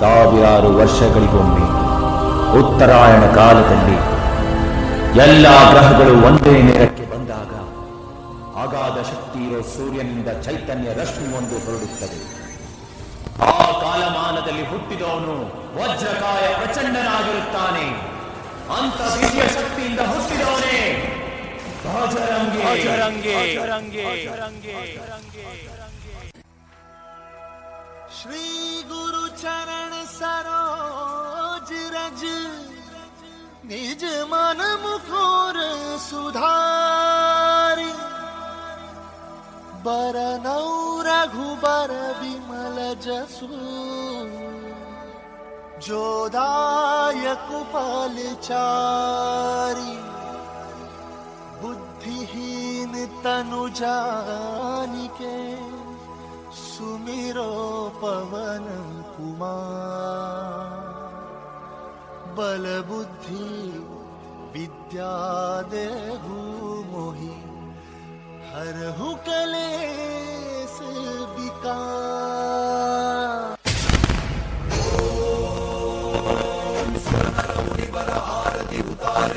ಸಾವಿರಾರು ವರ್ಷಗಳಿಗೊಮ್ಮೆ ಉತ್ತರಾಯಣ ಕಾಲದಲ್ಲಿ ಎಲ್ಲ ಗ್ರಹಗಳು ಒಂದೇ ನೇರಕ್ಕೆ ಬಂದಾಗ ಅಗಾಧ ಶಕ್ತಿ ಇರೋ ಸೂರ್ಯನಿಂದ ಚೈತನ್ಯ ರಶ್ಮಿ ಒಂದು ಹೊರಡುತ್ತದೆ ಆ ಕಾಲಮಾನದಲ್ಲಿ ಹುಟ್ಟಿದವನು ವಜ್ರಕಾಯ ಪ್ರಚಂಡನಾಗಿರುತ್ತಾನೆ ಅಂತ ದಿವ್ಯ ಶಕ್ತಿಯಿಂದ ಹುಟ್ಟಿದವನೇ ಶ್ರೀ ಗುರು चरण सरोज रज निज मन मुखोर सुधारी रघु रघुबर विमल जसु जोदायक चारी बुद्धिहीन तनु जानिके सुमिरो पवन कुमार बल बुद्धि विद्या दे मोहि हरहु कलेस विकार उतारे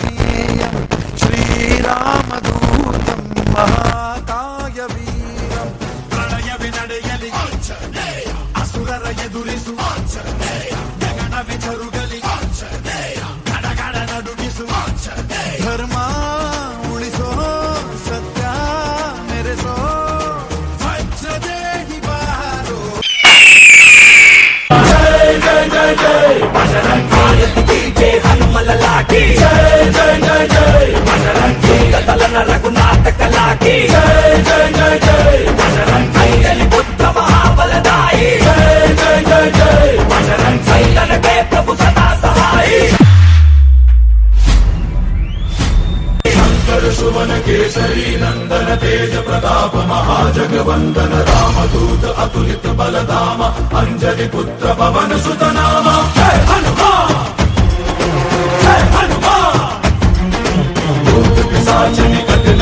తేజ ప్రతాప మహాజగవందన రామదూత అతులిత బలధామ అంజలి పుత్ర పవన సుతనామ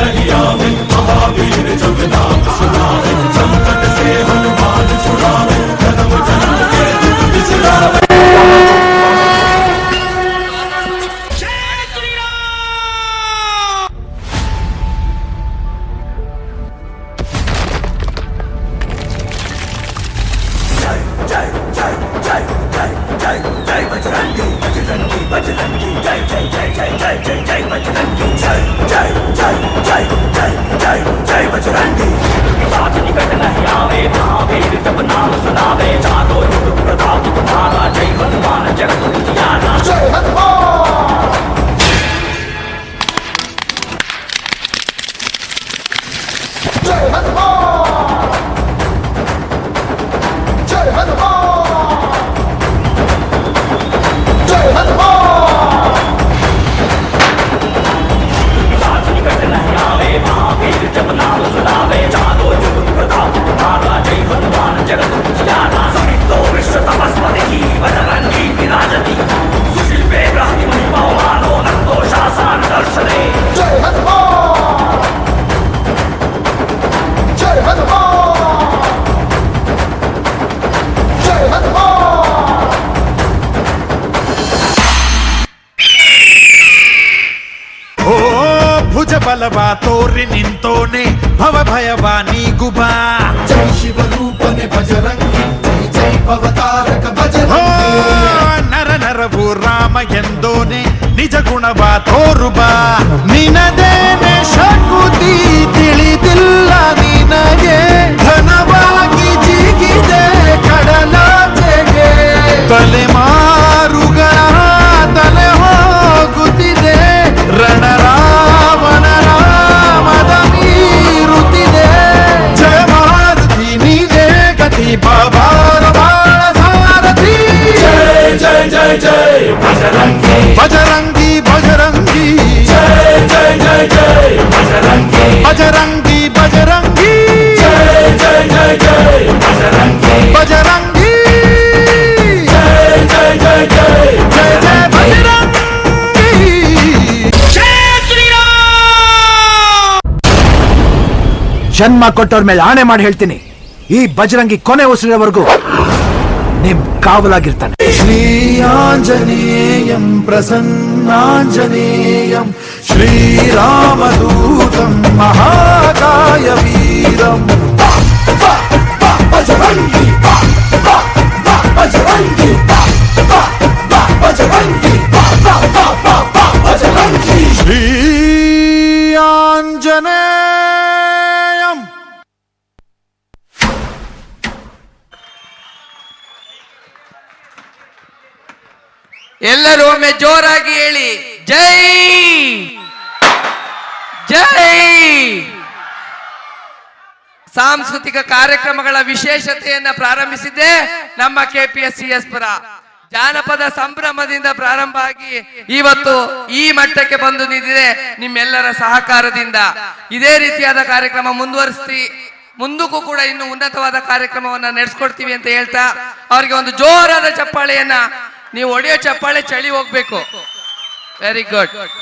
మహావీర జగదా జై బజరంగి బజరంగి బజరంగి జై జై జై జై జై జై జై బజరంగి జై జై జై జై జై జై జై బజరంగి సాధని కటన యావే భావే తపనామ సదావే ಬಲವ ತೋರಿ ನಿಂತೋನೆ ಭವ ಭಯವ ನೀಗುಬಾ ಜೈ ಶಿವರೂಪನೆ ಭಜರಂಗಿ ಜೈ ಜೈ ಭವತಾರಕ ಭಜರಂಗಿ ನರ ನರವು ರಾಮ ಎಂದೋನೆ ನಿಜ ಗುಣವ ತೋರುಬಾ ನಿನದೇನೆ ಶರಣ ಜನ್ಮ ಕೊಟ್ಟವ್ರ ಮೇಲೆ ಆಣೆ ಮಾಡಿ ಹೇಳ್ತೀನಿ ಈ ಬಜರಂಗಿ ಕೊನೆ ಉಸಿರೋವರೆಗೂ ನಿಮ್ ಕಾವಲಾಗಿರ್ತಾನೆ శ్రీయాంజనేయం ప్రసన్నాంజనేయం శ్రీరామదూతం మహాకాయ వీరం బజరంగి బజరంగి ಎಲ್ಲರೂ ಒಮ್ಮೆ ಜೋರಾಗಿ ಹೇಳಿ ಜೈ ಜೈ ಸಾಂಸ್ಕೃತಿಕ ಕಾರ್ಯಕ್ರಮಗಳ ವಿಶೇಷತೆಯನ್ನ ಪ್ರಾರಂಭಿಸಿದ್ದೆ ನಮ್ಮ ಕೆಪಿಎಸ್ ಸಿ ಎಸ್ ಪುರ ಜಾನಪದ ಸಂಭ್ರಮದಿಂದ ಪ್ರಾರಂಭ ಆಗಿ ಇವತ್ತು ಈ ಮಟ್ಟಕ್ಕೆ ಬಂದು ನಿಂತಿದೆ ನಿಮ್ಮೆಲ್ಲರ ಸಹಕಾರದಿಂದ ಇದೇ ರೀತಿಯಾದ ಕಾರ್ಯಕ್ರಮ ಮುಂದುವರಿಸ್ತಿ ಮುಂದಕ್ಕೂ ಕೂಡ ಇನ್ನು ಉನ್ನತವಾದ ಕಾರ್ಯಕ್ರಮವನ್ನ ನಡೆಸ್ಕೊಡ್ತೀವಿ ಅಂತ ಹೇಳ್ತಾ ಅವರಿಗೆ ಒಂದು ಜೋರಾದ ಚಪ್ಪಾಳೆಯನ್ನ ನೀವು ಒಡೆಯೋ ಚಪ್ಪಾಳೆ ಚಳಿ ಹೋಗ್ಬೇಕು ವೆರಿ ಗುಡ್